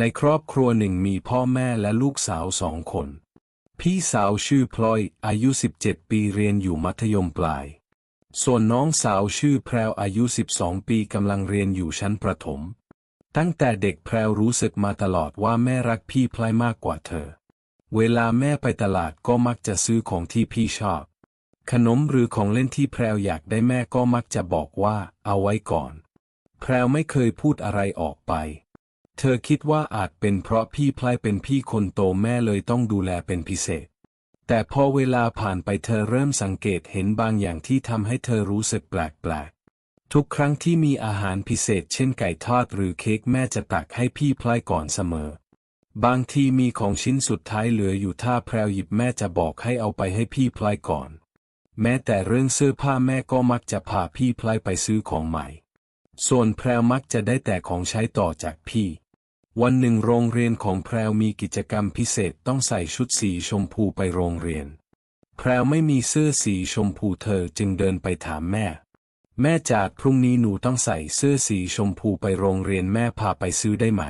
ในครอบครัวหนึ่งมีพ่อแม่และลูกสาวสองคน พี่สาวชื่อพลอย อายุ 17 ปีเรียนอยู่มัธยมปลาย ส่วนน้องสาวชื่อแพรวอายุ 12 ปีกำลังเรียนอยู่ชั้นประถม ตั้งแต่เด็กแพรวรู้สึกมาตลอดว่าแม่รักพี่พลอยมากกว่าเธอ เวลาแม่ไปตลาดก็มักจะซื้อของที่พี่ชอบ ขนมหรือของเล่นที่แพรวอยากได้แม่ก็มักจะบอกว่า เอาไว้ก่อน แพรวไม่เคยพูดอะไรออกไป เธอคิดว่าอาจเป็นเพราะพี่พลายเป็นพี่คนโตแม่เลยต้องดูแลเป็นพิเศษ แต่พอเวลาผ่านไปเธอเริ่มสังเกตเห็นบางอย่างที่ทำให้เธอรู้สึกแปลกๆ ทุกครั้งที่มีอาหารพิเศษเช่นไก่ทอดหรือเค้กแม่จะตักให้พี่พลายก่อนเสมอ บางทีมีของชิ้นสุดท้ายเหลืออยู่ถ้าแพรวหยิบแม่จะบอกให้เอาไปให้พี่พลายก่อน แม้แต่เรื่องเสื้อผ้าแม่ก็มักจะพาพี่พลายไปซื้อของใหม่ ส่วนแพรวมักจะได้แต่ของใช้ต่อจากพี่ วันหนึ่งโรงเรียนของแพรวมีกิจกรรมพิเศษต้องใส่ชุดสีชมพูไปโรงเรียน แพรวไม่มีเสื้อสีชมพูเธอจึงเดินไปถามแม่ แม่จากพรุ่งนี้หนูต้องใส่เสื้อสีชมพูไปโรงเรียนแม่พาไปซื้อได้ไหม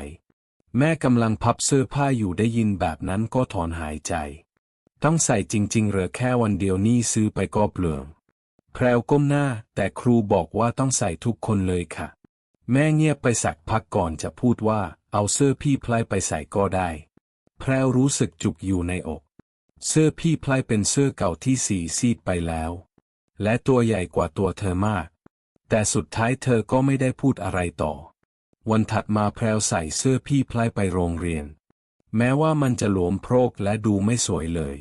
แม่กำลังพับเสื้อผ้าอยู่ได้ยินแบบนั้นก็ถอนหายใจ ต้องใส่จริงๆเหรือแค่วันเดียวนี่ซื้อไปก็เปลือง แพรวก้มหน้า แต่ครูบอกว่าต้องใส่ทุกคนเลยค่ะ แม่เงียบไปสักพักก่อนจะพูดว่า เอาเสื้อพี่พลายไปใส่ก็ได้ แพรวรู้สึกจุกอยู่ในอก เสื้อพี่พลายเป็นเสื้อเก่าที่สีซีดไปแล้ว และตัวใหญ่กว่าตัวเธอมาก แต่สุดท้ายเธอก็ไม่ได้พูดอะไรต่อ วันถัดมาแพรวใส่เสื้อพี่พลายไปโรงเรียน แม้ว่ามันจะหลวมโพรกและดูไม่สวยเลย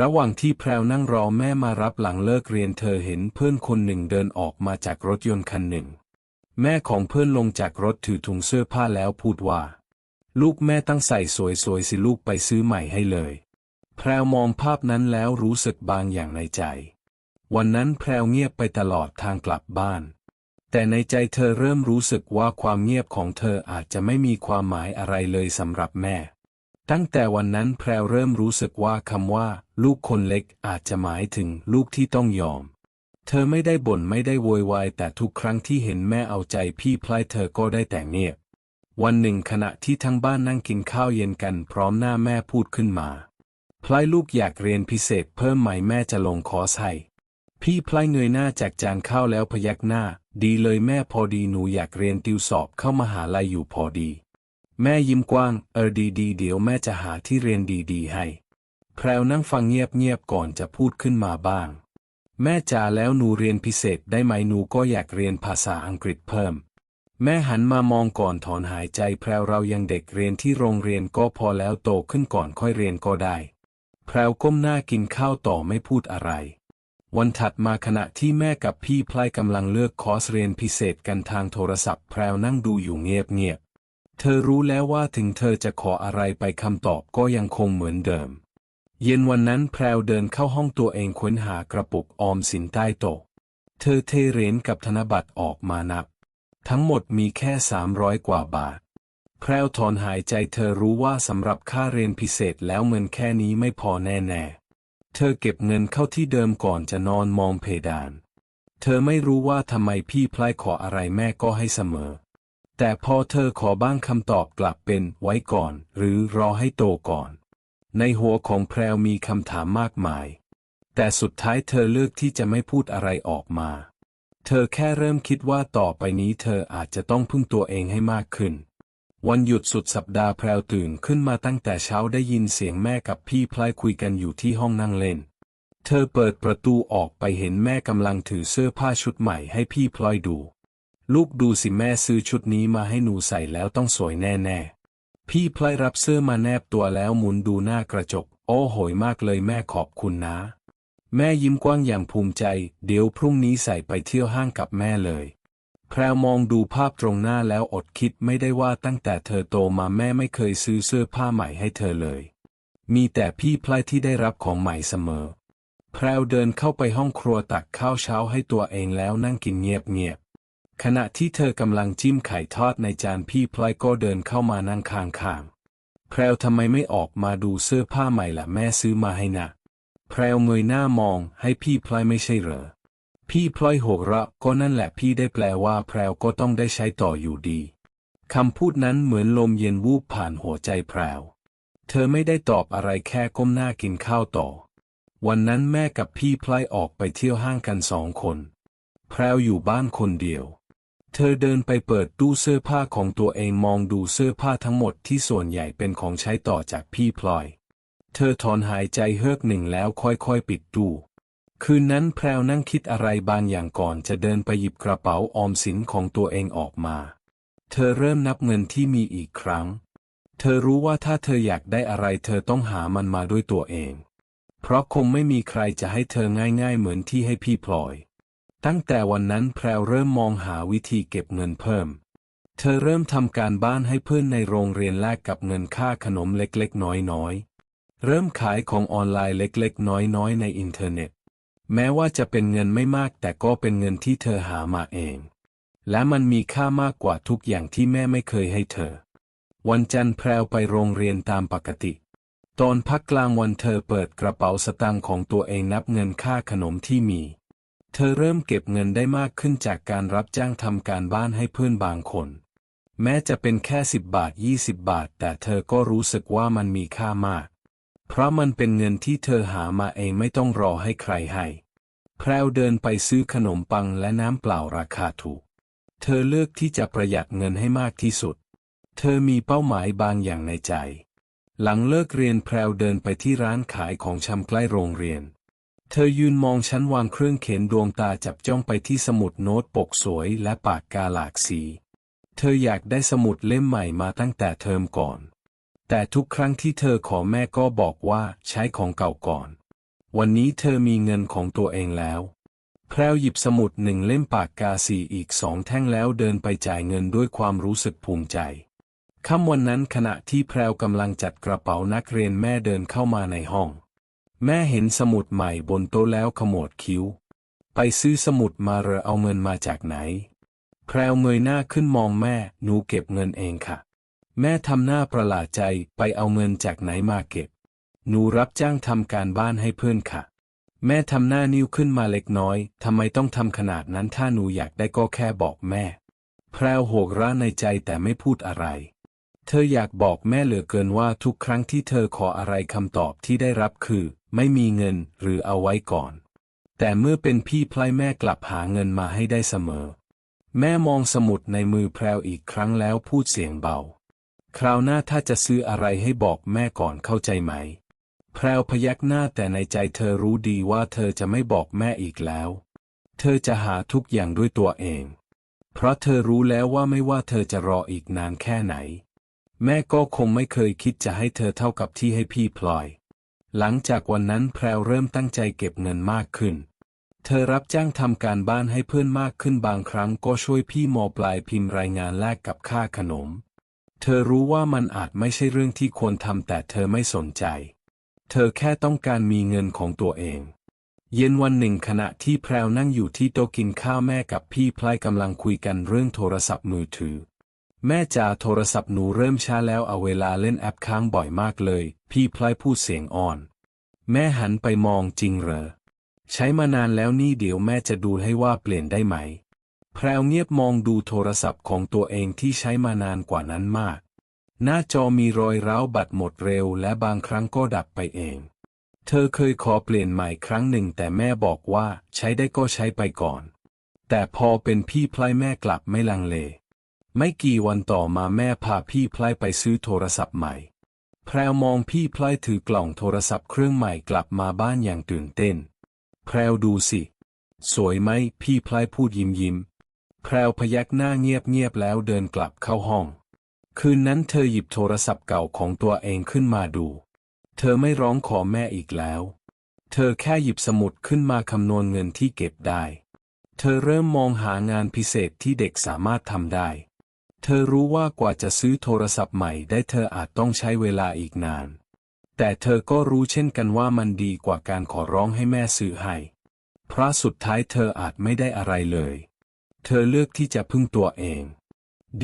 ระหว่างที่แพรวนั่งรอแม่มารับหลังเลิกเรียนเธอเห็นเพื่อนคนหนึ่งเดินออกมาจากรถยนต์คันหนึ่ง แม่ของเพื่อนลงจากรถถือถุงเสื้อผ้าแล้วพูดว่า ลูกแม่ตั้งใส่สวยๆสิลูกไปซื้อใหม่ให้เลย แพรวมองภาพนั้นแล้วรู้สึกบางอย่างในใจ วันนั้นแพรวเงียบไปตลอดทางกลับบ้าน แต่ในใจเธอเริ่มรู้สึกว่าความเงียบของเธออาจจะไม่มีความหมายอะไรเลยสำหรับแม่ ตั้งแต่วันนั้นแพรวเริ่มรู้สึกว่าคำว่า ลูกคนเล็กอาจจะหมายถึงลูกที่ต้องยอม เธอไม่ได้บ่นไม่ได้โวยวายแต่ทุกครั้งที่เห็นแม่เอาใจพี่พลายเธอก็ได้แต่เงียบ วันหนึ่งขณะที่ทั้งบ้านนั่งกินข้าวเย็นกันพร้อมหน้าแม่พูดขึ้นมาพลายลูกอยากเรียนพิเศษเพิ่มไหมแม่จะลงคอร์สให้พี่พลายเงยหน้าจากจานข้าวแล้วพยักหน้า ดีเลยแม่พอดีหนูอยากเรียนติวสอบเข้ามหาลัยอยู่พอดี แม่ยิ้มกว้าง เออดีดีเดี๋ยวแม่จะหาที่เรียนดีๆให้ แพรวนั่งฟังเงียบๆก่อนจะพูดขึ้นมาบ้าง แม่จ๋าแล้วหนูเรียนพิเศษได้ไหมหนูก็อยากเรียนภาษาอังกฤษเพิ่ม แม่หันมามองก่อนถอนหายใจแพรวเรายังเด็กเรียนที่โรงเรียนก็พอแล้วโตขึ้นก่อนค่อยเรียนก็ได้ แพรวก้มหน้ากินข้าวต่อไม่พูดอะไร วันถัดมาขณะที่แม่กับพี่พลายกำลังเลือกคอร์สเรียนพิเศษกันทางโทรศัพท์แพรวนั่งดูอยู่เงียบๆเธอรู้แล้วว่าถึงเธอจะขออะไรไปคำตอบก็ยังคงเหมือนเดิม เย็นวันนั้นแพรวเดินเข้าห้องตัวเองค้นหากระปุกออมสินใต้โต๊ะ เธอเทเหรียญกับธนบัตรออกมานับ ทั้งหมดมีแค่สามร้อยกว่าบาท แพรวถอนหายใจเธอรู้ว่าสำหรับค่าเรียนพิเศษแล้วเงินแค่นี้ไม่พอแน่ๆ เธอเก็บเงินเข้าที่เดิมก่อนจะนอนมองเพดาน เธอไม่รู้ว่าทำไมพี่พลายขออะไรแม่ก็ให้เสมอ แต่พอเธอขอบ้างคำตอบกลับเป็นไว้ก่อน หรือรอให้โตก่อน ในหัวของแพรวมีคำถามมากมาย แต่สุดท้ายเธอเลือกที่จะไม่พูดอะไรออกมา เธอแค่เริ่มคิดว่าต่อไปนี้เธออาจจะต้องพึ่งตัวเองให้มากขึ้น วันหยุดสุดสัปดาห์แพรวตื่นขึ้นมาตั้งแต่เช้าได้ยินเสียงแม่กับพี่พลายคุยกันอยู่ที่ห้องนั่งเล่น เธอเปิดประตูออกไปเห็นแม่กำลังถือเสื้อผ้าชุดใหม่ให้พี่พลอยดู ลูกดูสิแม่ซื้อชุดนี้มาให้หนูใส่แล้วต้องสวยแน่ๆ พี่พลอยรับเสื้อมาแนบตัวแล้วหมุนดูหน้ากระจก โอ้โหยมากเลยแม่ขอบคุณนะ แม่ยิ้มกว้างอย่างภูมิใจ เดี๋ยวพรุ่งนี้ใส่ไปเที่ยวห้างกับแม่เลยแพรวมองดูภาพตรงหน้าแล้วอดคิดไม่ได้ว่าตั้งแต่เธอโตมาแม่ไม่เคยซื้อเสื้อผ้าใหม่ให้เธอเลย มีแต่พี่พลายที่ได้รับของใหม่เสมอ แพรวเดินเข้าไปห้องครัวตักข้าวเช้าให้ตัวเองแล้วนั่งกินเงียบๆ ขณะที่เธอกำลังจิ้มไข่ทอดในจานพี่พลายก็เดินเข้ามานั่งข้างๆ แพรวทำไมไม่ออกมาดูเสื้อผ้าใหม่ล่ะแม่ซื้อมาให้นะ แพรวเงยหน้ามองให้พี่พลอยไม่ใช่เหรอ พี่พลอยหัวเราะก็นั่นแหละพี่ได้แปลว่าแพรวก็ต้องได้ใช้ต่ออยู่ดีคำพูดนั้นเหมือนลมเย็นวูบผ่านหัวใจแพรว เธอไม่ได้ตอบอะไรแค่ก้มหน้ากินข้าวต่อ วันนั้นแม่กับพี่พลายออกไปเที่ยวห้างกันสองคน แพรวอยู่บ้านคนเดียว เธอเดินไปเปิดตู้เสื้อผ้าของตัวเองมองดูเสื้อผ้าทั้งหมดที่ส่วนใหญ่เป็นของใช้ต่อจากพี่พลอย เธอถอนหายใจเฮือกหนึ่งแล้วค่อยๆปิดตู้คืนนั้นแพรวนั่งคิดอะไรบางอย่างก่อนจะเดินไปหยิบกระเป๋าออมสินของตัวเองออกมา เธอเริ่มนับเงินที่มีอีกครั้ง เธอรู้ว่าถ้าเธออยากได้อะไรเธอต้องหามันมาด้วยตัวเอง เพราะคงไม่มีใครจะให้เธอง่ายๆเหมือนที่ให้พี่พลอย ตั้งแต่วันนั้นแพรวเริ่มมองหาวิธีเก็บเงินเพิ่ม เธอเริ่มทำการบ้านให้เพื่อนในโรงเรียนแลกกับเงินค่าขนมเล็กๆ น้อยๆ เริ่มขายของออนไลน์เล็กๆ น้อยๆ ในอินเทอร์เน็ต แม้ว่าจะเป็นเงินไม่มากแต่ก็เป็นเงินที่เธอหามาเอง และมันมีค่ามากกว่าทุกอย่างที่แม่ไม่เคยให้เธอ วันจันทร์แพรวไปโรงเรียนตามปกติ ตอนพักกลางวันเธอเปิดกระเป๋าสตางค์ของตัวเองนับเงินค่าขนมที่มี เธอเริ่มเก็บเงินได้มากขึ้นจากการรับจ้างทำการบ้านให้เพื่อนบางคน แม้จะเป็นแค่สิบบาทยี่สิบบาท แต่เธอก็รู้สึกว่ามันมีค่ามาก เพราะมันเป็นเงินที่เธอหามาเองไม่ต้องรอให้ใครให้ แพรวเดินไปซื้อขนมปังและน้ำเปล่าราคาถูก เธอเลือกที่จะประหยัดเงินให้มากที่สุด เธอมีเป้าหมายบางอย่างในใจ หลังเลิกเรียนแพรวเดินไปที่ร้านขายของชำใกล้โรงเรียน เธอยืนมองชั้นวางเครื่องเขียนดวงตาจับจ้องไปที่สมุดโน้ตปกสวยและปากกาหลากสี เธออยากได้สมุดเล่มใหม่มาตั้งแต่เทอมก่อน แต่ทุกครั้งที่เธอขอแม่ก็บอกว่าใช้ของเก่าก่อน วันนี้เธอมีเงินของตัวเองแล้ว แพรวหยิบสมุดหนึ่งเล่มปากกาสีอีกสองแท่งแล้วเดินไปจ่ายเงินด้วยความรู้สึกภูมิใจค่ำวันนั้นขณะที่แพรวกำลังจัดกระเป๋านักเรียนแม่เดินเข้ามาในห้อง แม่เห็นสมุดใหม่บนโต๊ะแล้วขมวดคิ้ว ไปซื้อสมุดมาเหรอเอาเงินมาจากไหน แพรวเงยหน้าขึ้นมองแม่ หนูเก็บเงินเองค่ะ แม่ทำหน้าประหลาดใจ ไปเอาเงินจากไหนมาเก็บ หนูรับจ้างทำการบ้านให้เพื่อนค่ะ แม่ทำหน้านิ้วขึ้นมาเล็กน้อย ทำไมต้องทำขนาดนั้นถ้าหนูอยากได้ก็แค่บอกแม่ แพรวโหกร้าในใจแต่ไม่พูดอะไรเธออยากบอกแม่เหลือเกินว่าทุกครั้งที่เธอขออะไรคำตอบที่ได้รับคือ ไม่มีเงินหรือเอาไว้ก่อน แต่เมื่อเป็นพี่พลายแม่กลับหาเงินมาให้ได้เสมอ แม่มองสมุดในมือแพรวอีกครั้งแล้วพูดเสียงเบา คราวหน้าถ้าจะซื้ออะไรให้บอกแม่ก่อนเข้าใจไหม แพรวพยักหน้าแต่ในใจเธอรู้ดีว่าเธอจะไม่บอกแม่อีกแล้ว เธอจะหาทุกอย่างด้วยตัวเอง เพราะเธอรู้แล้วว่าไม่ว่าเธอจะรออีกนานแค่ไหน แม่ก็คงไม่เคยคิดจะให้เธอเท่ากับที่ให้พี่พลอย หลังจากวันนั้นแพรวเริ่มตั้งใจเก็บเงินมากขึ้น เธอรับจ้างทำการบ้านให้เพื่อนมากขึ้นบางครั้งก็ช่วยพี่มอปลายพิมพ์รายงานแลกกับค่าขนม เธอรู้ว่ามันอาจไม่ใช่เรื่องที่ควรทำแต่เธอไม่สนใจ เธอแค่ต้องการมีเงินของตัวเอง เย็นวันหนึ่งขณะที่แพรวนั่งอยู่ที่โต๊ะกินข้าวแม่กับพี่พลายกำลังคุยกันเรื่องโทรศัพท์มือถือ แม่จ๋าโทรศัพท์หนูเริ่มช้าแล้วเอาเวลาเล่นแอปค้างบ่อยมากเลย พี่พลายพูดเสียงอ่อน แม่หันไปมองจริงเหรอ ใช้มานานแล้วนี่เดี๋ยวแม่จะดูให้ว่าเปลี่ยนได้ไหม แพรวเงียบมองดูโทรศัพท์ของตัวเองที่ใช้มานานกว่านั้นมาก หน้าจอมีรอยร้าวบัตรหมดเร็วและบางครั้งก็ดับไปเอง เธอเคยขอเปลี่ยนใหม่ครั้งหนึ่งแต่แม่บอกว่าใช้ได้ก็ใช้ไปก่อน แต่พอเป็นพี่พลายแม่กลับไม่ลังเล ไม่กี่วันต่อมาแม่พาพี่พลายไปซื้อโทรศัพท์ใหม่ แพรวมองพี่พลายถือกล่องโทรศัพท์เครื่องใหม่กลับมาบ้านอย่างตื่นเต้น แพรวดูสิ สวยไหมพี่พลายพูดยิ้มยิ้ม แพรวพยักหน้าเงียบเงียบแล้วเดินกลับเข้าห้อง คืนนั้นเธอหยิบโทรศัพท์เก่าของตัวเองขึ้นมาดู เธอไม่ร้องขอแม่อีกแล้ว เธอแค่หยิบสมุดขึ้นมาคำนวณเงินที่เก็บได้ เธอเริ่มมองหางานพิเศษที่เด็กสามารถทำได้ เธอรู้ว่ากว่าจะซื้อโทรศัพท์ใหม่ได้เธออาจต้องใช้เวลาอีกนาน แต่เธอก็รู้เช่นกันว่ามันดีกว่าการขอร้องให้แม่ซื้อให้ เพราะสุดท้ายเธออาจไม่ได้อะไรเลย เธอเลือกที่จะพึ่งตัวเอง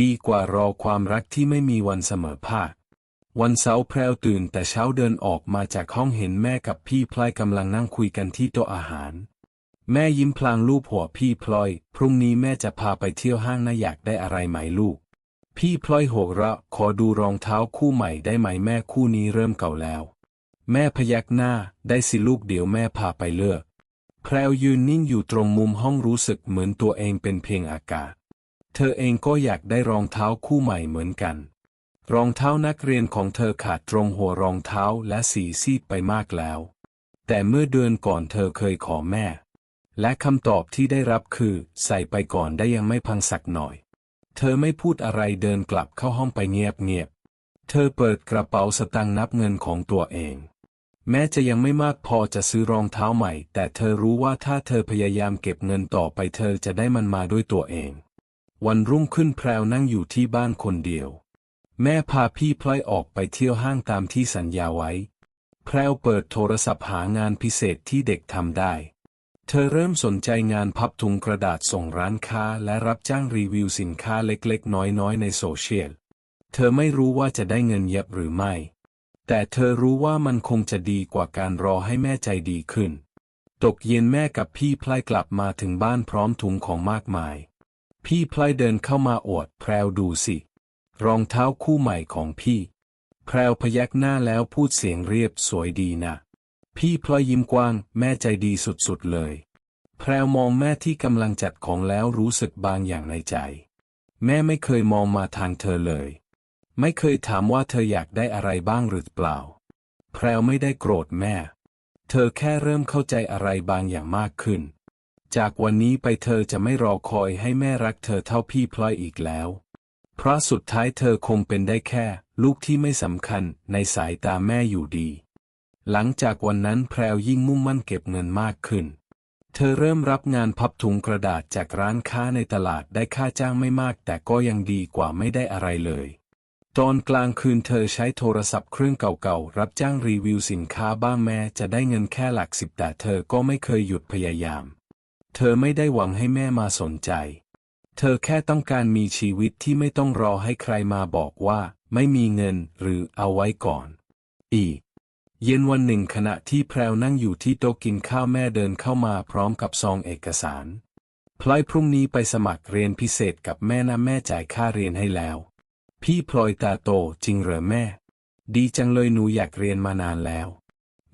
ดีกว่ารอความรักที่ไม่มีวันเสมอภาค วันเสาร์แพรวตื่นแต่เช้าเดินออกมาจากห้องเห็นแม่กับพี่พลอยกำลังนั่งคุยกันที่โต๊ะอาหารแม่ยิ้มพลางลูบหัวพี่พลอย พรุ่งนี้แม่จะพาไปเที่ยวห้างนะอยากได้อะไรไหมลูก พี่พลอยหกเราะขอดูรองเท้าคู่ใหม่ได้ไหมแม่คู่นี้เริ่มเก่าแล้ว แม่พยักหน้าได้สิลูกเดี๋ยวแม่พาไปเลือกแพรวยืนนิ่งอยู่ตรงมุมห้องรู้สึกเหมือนตัวเองเป็นเพียงอากาศ เธอเองก็อยากได้รองเท้าคู่ใหม่เหมือนกัน รองเท้านักเรียนของเธอขาดตรงหัวรองเท้าและสีซีดไปมากแล้ว แต่เมื่อเดือนก่อนเธอเคยขอแม่ และคำตอบที่ได้รับคือใส่ไปก่อนได้ยังไม่พังสักหน่อย เธอไม่พูดอะไรเดินกลับเข้าห้องไปเงียบๆเธอเปิดกระเป๋าสตางค์นับเงินของตัวเอง แม้จะยังไม่มากพอจะซื้อรองเท้าใหม่ แต่เธอรู้ว่าถ้าเธอพยายามเก็บเงินต่อไปเธอจะได้มันมาด้วยตัวเอง วันรุ่งขึ้นแพรวนั่งอยู่ที่บ้านคนเดียว แม่พาพี่พลอยออกไปเที่ยวห้างตามที่สัญญาไว้ แพรวเปิดโทรศัพท์หางานพิเศษที่เด็กทำได้ เธอเริ่มสนใจงานพับถุงกระดาษส่งร้านค้าและรับจ้างรีวิวสินค้าเล็กๆ น้อยๆ ในโซเชียล เธอไม่รู้ว่าจะได้เงินเยอะหรือไม่ แต่เธอรู้ว่ามันคงจะดีกว่าการรอให้แม่ใจดีขึ้น ตกเย็นแม่กับพี่พลายกลับมาถึงบ้านพร้อมถุงของมากมาย พี่พลายเดินเข้ามาอวดแพรวดูสิ รองเท้าคู่ใหม่ของพี่ แพรวพยักหน้าแล้วพูดเสียงเรียบสวยดีนะ พี่พลอยยิ้มกว้าง แม่ใจดีสุดๆเลย แพรวมองแม่ที่กำลังจัดของแล้วรู้สึกบางอย่างในใจ แม่ไม่เคยมองมาทางเธอเลย ไม่เคยถามว่าเธออยากได้อะไรบ้างหรือเปล่า แพรวไม่ได้โกรธแม่ เธอแค่เริ่มเข้าใจอะไรบางอย่างมากขึ้น จากวันนี้ไปเธอจะไม่รอคอยให้แม่รักเธอเท่าพี่พลอยอีกแล้ว เพราะสุดท้ายเธอคงเป็นได้แค่ ลูกที่ไม่สำคัญในสายตาแม่อยู่ดี หลังจากวันนั้นแพรวยิ่งมุ่งมั่นเก็บเงินมากขึ้น เธอเริ่มรับงานพับถุงกระดาษจากร้านค้าในตลาดได้ค่าจ้างไม่มากแต่ก็ยังดีกว่าไม่ได้อะไรเลย ตอนกลางคืนเธอใช้โทรศัพท์เครื่องเก่าๆ รับจ้างรีวิวสินค้าบ้างแม้จะได้เงินแค่หลักสิบแต่เธอก็ไม่เคยหยุดพยายาม เธอไม่ได้หวังให้แม่มาสนใจ เธอแค่ต้องการมีชีวิตที่ไม่ต้องรอให้ใครมาบอกว่า ไม่มีเงินหรือเอาไว้ก่อน อีก เย็นวันหนึ่งขณะที่แพรวนั่งอยู่ที่โต๊ะกินข้าวแม่เดินเข้ามาพร้อมกับซองเอกสาร พลอยพรุ่งนี้ไปสมัครเรียนพิเศษกับแม่นะแม่จ่ายค่าเรียนให้แล้ว พี่พลอยตาโตจริงเหรอแม่ ดีจังเลยหนูอยากเรียนมานานแล้ว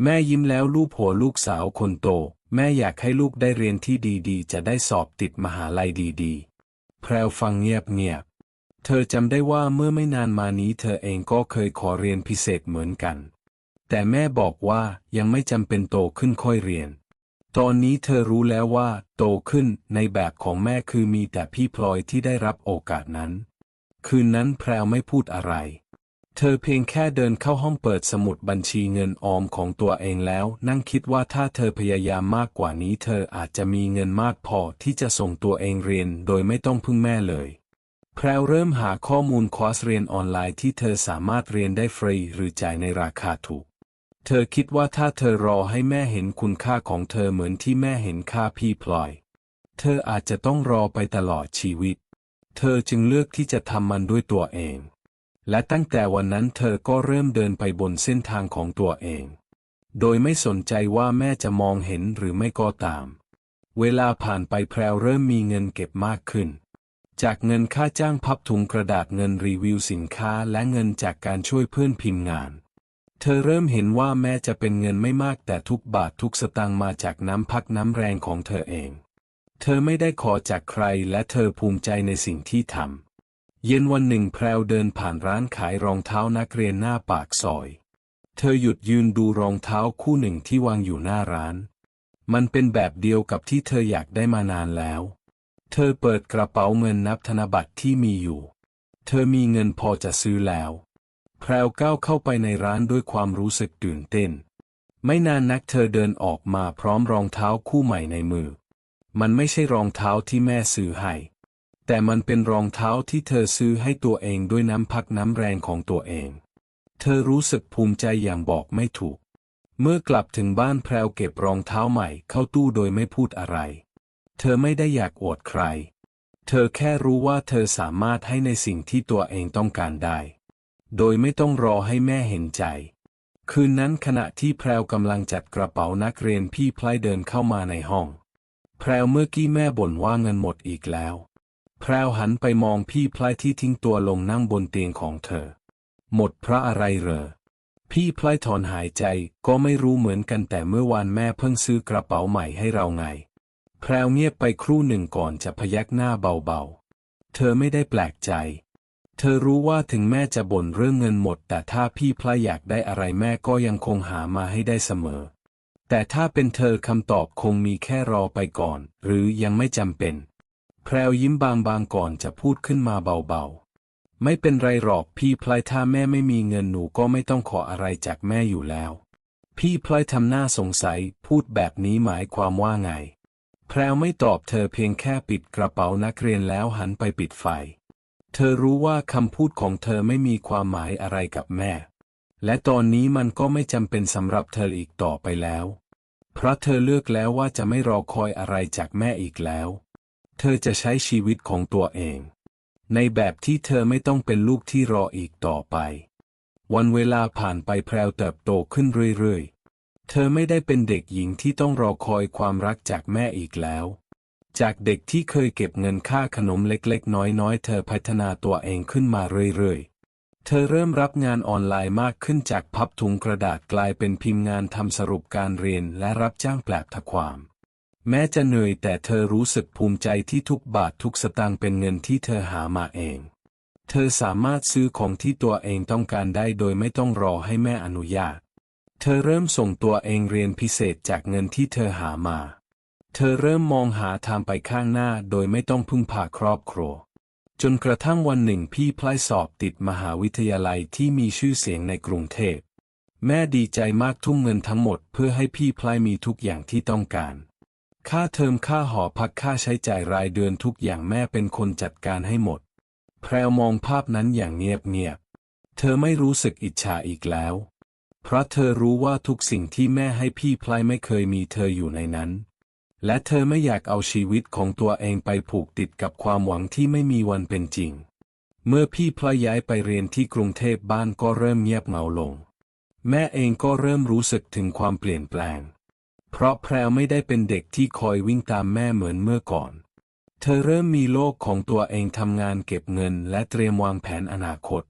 แม่ยิ้มแล้วลูบหัวลูกสาวคนโต แม่อยากให้ลูกได้เรียนที่ดีๆ จะได้สอบติดมหาลัยดีๆ แพรวฟังเงียบๆเธอจำได้ว่าเมื่อไม่นานมานี้เธอเองก็เคยขอเรียนพิเศษเหมือนกัน แต่แม่บอกว่ายังไม่จำเป็นโตขึ้นค่อยเรียน ตอนนี้เธอรู้แล้วว่า โตขึ้นในแบบของแม่คือมีแต่พี่พลอยที่ได้รับโอกาสนั้น คืนนั้นแพรวไม่พูดอะไร เธอเพียงแค่เดินเข้าห้องเปิดสมุดบัญชีเงินออมของตัวเองแล้ว นั่งคิดว่าถ้าเธอพยายามมากกว่านี้ เธออาจจะมีเงินมากพอที่จะส่งตัวเองเรียนโดยไม่ต้องพึ่งแม่เลยแพรวเริ่มหาข้อมูลคอร์สเรียนออนไลน์ที่เธอสามารถเรียนได้ฟรีหรือจ่ายในราคาถูก เธอคิดว่าถ้าเธอรอให้แม่เห็นคุณค่าของเธอเหมือนที่แม่เห็นค่าพี่พลอย เธออาจจะต้องรอไปตลอดชีวิต เธอจึงเลือกที่จะทำมันด้วยตัวเอง และตั้งแต่วันนั้นเธอก็เริ่มเดินไปบนเส้นทางของตัวเอง โดยไม่สนใจว่าแม่จะมองเห็นหรือไม่ก็ตาม เวลาผ่านไปแพรวเริ่มมีเงินเก็บมากขึ้นจากเงินค่าจ้างพับถุงกระดาษเงินรีวิวสินค้าและเงินจากการช่วยเพื่อนพิมพ์งาน เธอเริ่มเห็นว่าแม้จะเป็นเงินไม่มากแต่ทุกบาททุกสตางค์มาจากน้ำพักน้ำแรงของเธอเอง เธอไม่ได้ขอจากใครและเธอภูมิใจในสิ่งที่ทำ เย็นวันหนึ่งแพรวเดินผ่านร้านขายรองเท้านักเรียนหน้าปากซอย เธอหยุดยืนดูรองเท้าคู่หนึ่งที่วางอยู่หน้าร้าน มันเป็นแบบเดียวกับที่เธออยากได้มานานแล้ว เธอเปิดกระเป๋าเงินนับธนบัตรที่มีอยู่ เธอมีเงินพอจะซื้อแล้ว แพรวก้าวเข้าไปในร้านด้วยความรู้สึกตื่นเต้น ไม่นานนักเธอเดินออกมาพร้อมรองเท้าคู่ใหม่ในมือ มันไม่ใช่รองเท้าที่แม่ซื้อให้ แต่มันเป็นรองเท้าที่เธอซื้อให้ตัวเองด้วยน้ำพักน้ำแรงของตัวเอง เธอรู้สึกภูมิใจอย่างบอกไม่ถูก เมื่อกลับถึงบ้านแพรวเก็บรองเท้าใหม่เข้าตู้โดยไม่พูดอะไร เธอไม่ได้อยากอวดใคร เธอแค่รู้ว่าเธอสามารถให้ในสิ่งที่ตัวเองต้องการได้ โดยไม่ต้องรอให้แม่เห็นใจ คืนนั้นขณะที่แพรวกำลังจัดกระเป๋านักเรียนพี่พลายเดินเข้ามาในห้อง แพรวเมื่อกี้แม่บ่นว่าเงินหมดอีกแล้ว แพรวหันไปมองพี่พลายที่ทิ้งตัวลงนั่งบนเตียงของเธอ หมดเพราะอะไรเหรอ พี่พลายถอนหายใจก็ไม่รู้เหมือนกันแต่เมื่อวานแม่เพิ่งซื้อกระเป๋าใหม่ให้เราไง แพรวเงียบไปครู่หนึ่งก่อนจะพยักหน้าเบาๆ เธอไม่ได้แปลกใจ เธอรู้ว่าถึงแม่จะบ่นเรื่องเงินหมด แต่ถ้าพี่พลายอยากได้อะไรแม่ก็ยังคงหามาให้ได้เสมอ แต่ถ้าเป็นเธอคำตอบคงมีแค่รอไปก่อน หรือยังไม่จำเป็น แพรวยิ้มบางๆก่อนจะพูดขึ้นมาเบาๆ ไม่เป็นไรหรอกพี่พลายถ้าแม่ไม่มีเงินหนูก็ไม่ต้องขออะไรจากแม่อยู่แล้ว พี่พลายทำหน้าสงสัยพูดแบบนี้หมายความว่าไง แพรวไม่ตอบเธอเพียงแค่ปิดกระเป๋านักเรียนแล้วหันไปปิดไฟ เธอรู้ว่าคำพูดของเธอไม่มีความหมายอะไรกับแม่ และตอนนี้มันก็ไม่จำเป็นสำหรับเธออีกต่อไปแล้ว เพราะเธอเลือกแล้วว่าจะไม่รอคอยอะไรจากแม่อีกแล้ว เธอจะใช้ชีวิตของตัวเอง ในแบบที่เธอไม่ต้องเป็นลูกที่รออีกต่อไป วันเวลาผ่านไปแพรวเติบโตขึ้นเรื่อยๆ เธอไม่ได้เป็นเด็กหญิงที่ต้องรอคอยความรักจากแม่อีกแล้ว จากเด็กที่เคยเก็บเงินค่าขนมเล็กๆ น้อยๆ เธอพัฒนาตัวเองขึ้นมาเรื่อยๆ เธอเริ่มรับงานออนไลน์มากขึ้นจากพับถุงกระดาษกลายเป็นพิมพ์งานทำสรุปการเรียนและรับจ้างแปลทความ แม้จะเหนื่อยแต่เธอรู้สึกภูมิใจที่ทุกบาททุกสตางค์เป็นเงินที่เธอหามาเอง เธอสามารถซื้อของที่ตัวเองต้องการได้โดยไม่ต้องรอให้แม่อนุญาต เธอเริ่มส่งตัวเองเรียนพิเศษจากเงินที่เธอหามา เธอเริ่มมองหาทางไปข้างหน้าโดยไม่ต้องพึ่งพาครอบครัว จนกระทั่งวันหนึ่งพี่พลายสอบติดมหาวิทยาลัยที่มีชื่อเสียงในกรุงเทพ แม่ดีใจมากทุ่มเงินทั้งหมดเพื่อให้พี่พลายมีทุกอย่างที่ต้องการ ค่าเทอมค่าหอพักค่าใช้จ่ายรายเดือนทุกอย่างแม่เป็นคนจัดการให้หมด แพรวมองภาพนั้นอย่างเงียบๆ เธอไม่รู้สึกอิจฉาอีกแล้ว เพราะเธอรู้ว่าทุกสิ่งที่แม่ให้พี่พลายไม่เคยมีเธออยู่ในนั้น และเธอไม่อยากเอาชีวิตของตัวเองไปผูกติดกับความหวังที่ไม่มีวันเป็นจริง เมื่อพี่พลายย้ายไปเรียนที่กรุงเทพบ้านก็เริ่มเงียบเหงาลง แม่เองก็เริ่มรู้สึกถึงความเปลี่ยนแปลง เพราะแพรวไม่ได้เป็นเด็กที่คอยวิ่งตามแม่เหมือนเมื่อก่อน เธอเริ่มมีโลกของตัวเองทำงานเก็บเงินและเตรียมวางแผนอนาคต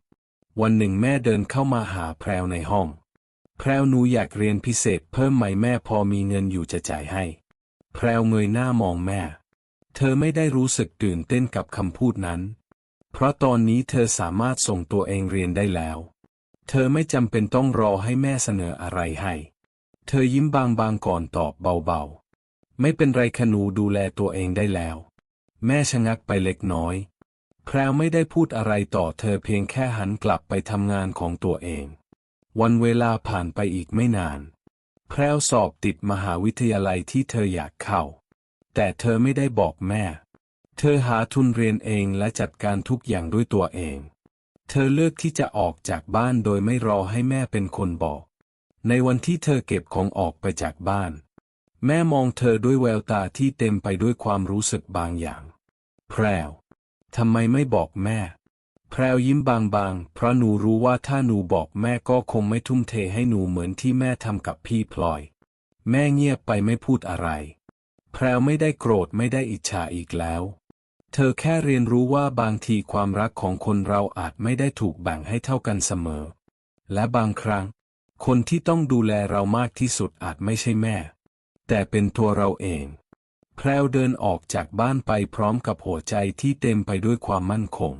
วันหนึ่งแม่เดินเข้ามาหาแพรวในห้อง แพรวหนูอยากเรียนพิเศษเพิ่มไหมแม่พอมีเงินอยู่จะจ่ายให้ แพรวเงยหน้ามองแม่ เธอไม่ได้รู้สึกตื่นเต้นกับคำพูดนั้น เพราะตอนนี้เธอสามารถส่งตัวเองเรียนได้แล้ว เธอไม่จำเป็นต้องรอให้แม่เสนออะไรให้ เธอยิ้มบางๆก่อนตอบเบาๆ ไม่เป็นไรขนูดูแลตัวเองได้แล้ว แม่ชะงักไปเล็กน้อย แพรวไม่ได้พูดอะไรต่อเธอเพียงแค่หันกลับไปทำงานของตัวเอง วันเวลาผ่านไปอีกไม่นาน แพรวสอบติดมหาวิทยาลัยที่เธออยากเข้า แต่เธอไม่ได้บอกแม่ เธอหาทุนเรียนเองและจัดการทุกอย่างด้วยตัวเอง เธอเลือกที่จะออกจากบ้านโดยไม่รอให้แม่เป็นคนบอก ในวันที่เธอเก็บของออกไปจากบ้าน แม่มองเธอด้วยแววตาที่เต็มไปด้วยความรู้สึกบางอย่าง แพรวทำไมไม่บอกแม่ แพรวยิ้มบางๆ เพราะหนูรู้ว่าถ้าหนูบอกแม่ก็คงไม่ทุ่มเทให้หนูเหมือนที่แม่ทำกับพี่พลอย แม่เงียบไปไม่พูดอะไร แพรวไม่ได้โกรธไม่ได้อิจฉาอีกแล้ว เธอแค่เรียนรู้ว่าบางทีความรักของคนเราอาจไม่ได้ถูกแบ่งให้เท่ากันเสมอ และบางครั้ง คนที่ต้องดูแลเรามากที่สุดอาจไม่ใช่แม่ แต่เป็นตัวเราเอง แพรวเดินออกจากบ้านไปพร้อมกับหัวใจที่เต็มไปด้วยความมั่นคง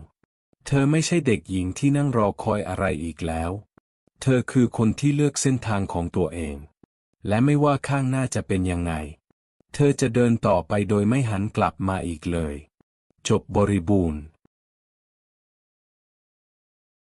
เธอไม่ใช่เด็กหญิงที่นั่งรอคอยอะไรอีกแล้ว เธอคือคนที่เลือกเส้นทางของตัวเอง และไม่ว่าข้างหน้าจะเป็นยังไง เธอจะเดินต่อไปโดยไม่หันกลับมาอีกเลย จบบริบูรณ์